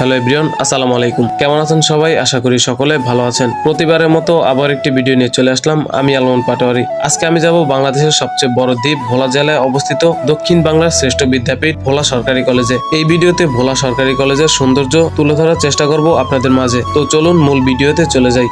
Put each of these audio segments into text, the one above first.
Hello everyone আসসালামু আলাইকুম। কেমন আছেন সবাই? আশা করি সকলে ভালো আছেন। প্রতিবারের মতো আবার একটি ভিডিও নিয়ে চলে আসলাম। আমি আলমন পাটোয়ারি। আজকে আমি যাব বাংলাদেশের সবচেয়ে বড় দ্বীপ ভোলা জেলায় অবস্থিত দক্ষিণ বাংলার শ্রেষ্ঠ বিদ্যাপীঠ ভোলা সরকারি কলেজে। এই ভিডিওতে ভোলা সরকারি কলেজের সৌন্দর্য তুলে ধরার চেষ্টা করব আপনাদের মাঝে। তো চলুন মূল ভিডিওতে চলে যাই।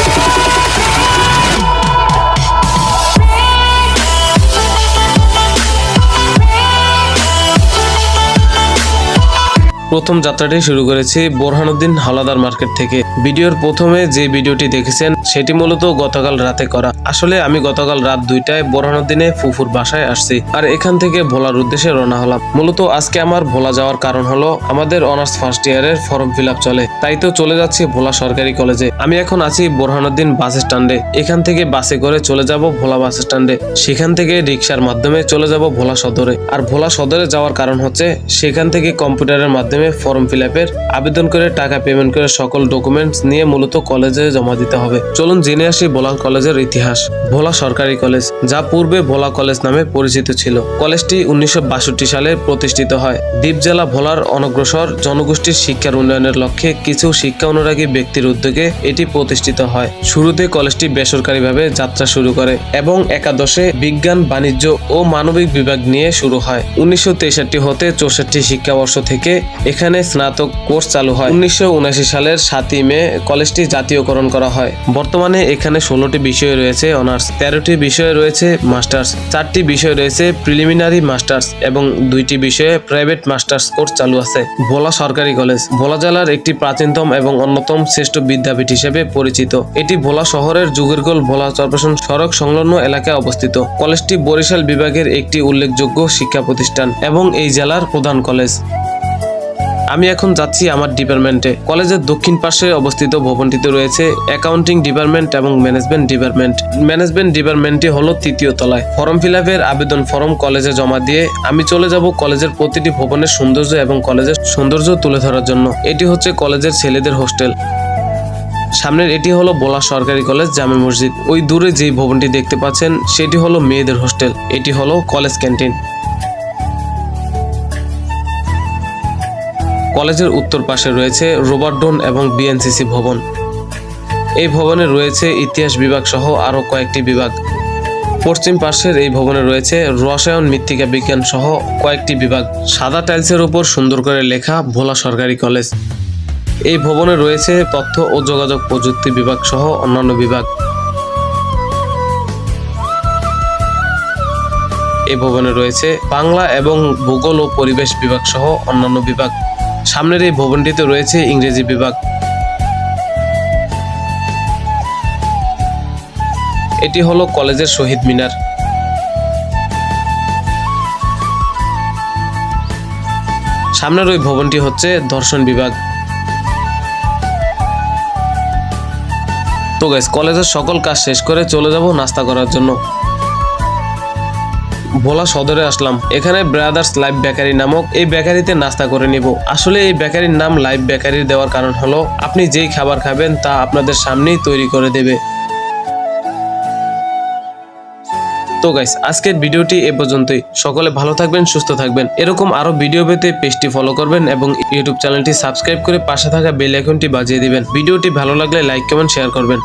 প্রথম যাত্রাটি শুরু করেছি বোরহানুদ্দিন হালাদার মার্কেট থেকে। ভিডিওর প্রথমে যে ভিডিওটি দেখেছেন, সেটি মূলত গতকাল রাতে করা। আসলে আমি গতকাল রাত দুইটায় বোরহানুদ্দিনে ফুফুর বাসায় আসছি আর এখান থেকে ভোলার উদ্দেশ্যে রওনা হলাম। মূলত আজকে আমার ভোলা যাওয়ার কারণ হলো, আমাদের অনার্স ফার্স্ট ইয়ারের ফর্ম ফিল চলে। তাই তো চলে যাচ্ছি ভোলা সরকারি কলেজে। আমি এখন আছি বোরহানুদ্দিন বাস স্ট্যান্ডে। এখান থেকে বাসে করে চলে যাব ভোলা বাস স্ট্যান্ডে। সেখান থেকে রিক্সার মাধ্যমে চলে যাব ভোলা সদরে। আর ভোলা সদরে যাওয়ার কারণ হচ্ছে, সেখান থেকে কম্পিউটারের মাধ্যমে ফর্ম ফিল আবেদন করে টাকা পেমেন্ট করে সকল ডকুমেন্টস নিয়ে মূলত কলেজে জমা দিতে হবে। চলুন জেনে আসি ভোলা কলেজের ইতিহাস। ভোলা সরকারি কলেজ যা পূর্বে ভোলা কলেজ নামে পরিচিত ছিল। কলেজটি উনিশশো বাষট্টি সালে প্রতিষ্ঠিত হয়। দ্বীপ জেলা ভোলার অনগ্রসর জনগোষ্ঠীর শিক্ষার উন্নয়নের লক্ষ্যে কিছু শিক্ষা অনুরাগী ব্যক্তির উদ্যোগে এটি প্রতিষ্ঠিত হয়। শুরুতে কলেজটি বেসরকারিভাবে যাত্রা শুরু করে এবং একাদশে বিজ্ঞান, বাণিজ্য ও মানবিক বিভাগ নিয়ে শুরু হয়। উনিশশো তেষট্টি হতে চৌষট্টি শিক্ষাবর্ষ থেকে এখানে স্নাতক কোর্স চালু হয়। উনিশশো উনআশি সালের সাতই মে কলেজটি জাতীয়করণ করা হয়। বর্তমানে এখানে ষোলোটি বিষয় রয়েছে, অনার্স তেরোটি বিষয় রয়েছে, মাস্টার্স চারটি বিষয় রয়েছে, প্রিলিমিনারি মাস্টার্স এবং দুইটি বিষয়ে প্রাইভেট মাস্টার্স কোর্স চালু আছে। ভোলা সরকারি কলেজ, ভোলা জেলার একটি প্রাচীনতম এবং অন্যতম শ্রেষ্ঠ বিদ্যাপীঠ হিসেবে পরিচিত। এটি ভোলা শহরের যুগের গোল ভোলা চরপেশন সড়ক সংলগ্ন এলাকায় অবস্থিত। কলেজটি বরিশাল বিভাগের একটি উল্লেখযোগ্য শিক্ষা প্রতিষ্ঠান এবং এই জেলার প্রধান কলেজ। আমি এখন যাচ্ছি আমার ডিপার্টমেন্টে। কলেজের দক্ষিণ পাশে অবস্থিত ভবনটিতে রয়েছে অ্যাকাউন্টিং ডিপার্টমেন্ট এবং ম্যানেজমেন্ট ডিপার্টমেন্ট। ম্যানেজমেন্ট ডিপার্টমেন্টটি হলো তৃতীয় তলায়। ফর্ম ফিল আবেদন ফর্ম কলেজে জমা দিয়ে আমি চলে যাব কলেজের প্রতিটি ভবনের সৌন্দর্য এবং কলেজের সৌন্দর্য তুলে ধরার জন্য। এটি হচ্ছে কলেজের ছেলেদের হোস্টেল। সামনের এটি হলো বোলা সরকারি কলেজ জামে মসজিদ। ওই দূরে যেই ভবনটি দেখতে পাচ্ছেন, সেটি হলো মেয়েদের হোস্টেল। এটি হলো কলেজ ক্যান্টিন। কলেজের উত্তর পাশে রয়েছে রোবার্টডন এবং বিএনসিসি ভবন। এই ভবনে রয়েছে ইতিহাস বিভাগ সহ আরও কয়েকটি বিভাগ। পশ্চিম পার্শ্বের এই ভবনে রয়েছে রসায়ন, মৃত্তিকা বিজ্ঞান সহ কয়েকটি বিভাগ। সাদা টাইলসের উপর সুন্দর করে লেখা ভোলা সরকারি কলেজ। এই ভবনে রয়েছে তথ্য ও যোগাযোগ প্রযুক্তি বিভাগ সহ অন্যান্য বিভাগ। এই ভবনে রয়েছে বাংলা এবং ভূগোল ও পরিবেশ বিভাগ সহ অন্যান্য বিভাগ। সামনের এই ভবনটিতে রয়েছে ইংরেজি বিভাগ। এটি হলো কলেজের শহীদ মিনার। সামনের ওই ভবনটি হচ্ছে দর্শন বিভাগ। তো গাইস কলেজের সকল কাজ শেষ করে চলে যাব নাস্তা করার জন্য। ভোলা সদরে আসলাম। এখানে ব্রাদার্স লাইভ বেকারি নামক এই বেকারিতে নাস্তা করে নিব। আসলে এই বেকারির নাম লাইভ বেকারি দেওয়ার কারণ হলো, আপনি যেই খাবার খাবেন তা আপনাদের সামনেই তৈরি করে দেবে। তো গাইস আজকের ভিডিওটি এ পর্যন্তই। সকলে ভালো থাকবেন, সুস্থ থাকবেন। এরকম আরও ভিডিও পেতে পেজটি ফলো করবেন এবং ইউটিউব চ্যানেলটি সাবস্ক্রাইব করে পাশে থাকা বেল আইকনটি বাজিয়ে দিবেন। ভিডিওটি ভালো লাগলে লাইক কমেন্ট শেয়ার করবেন।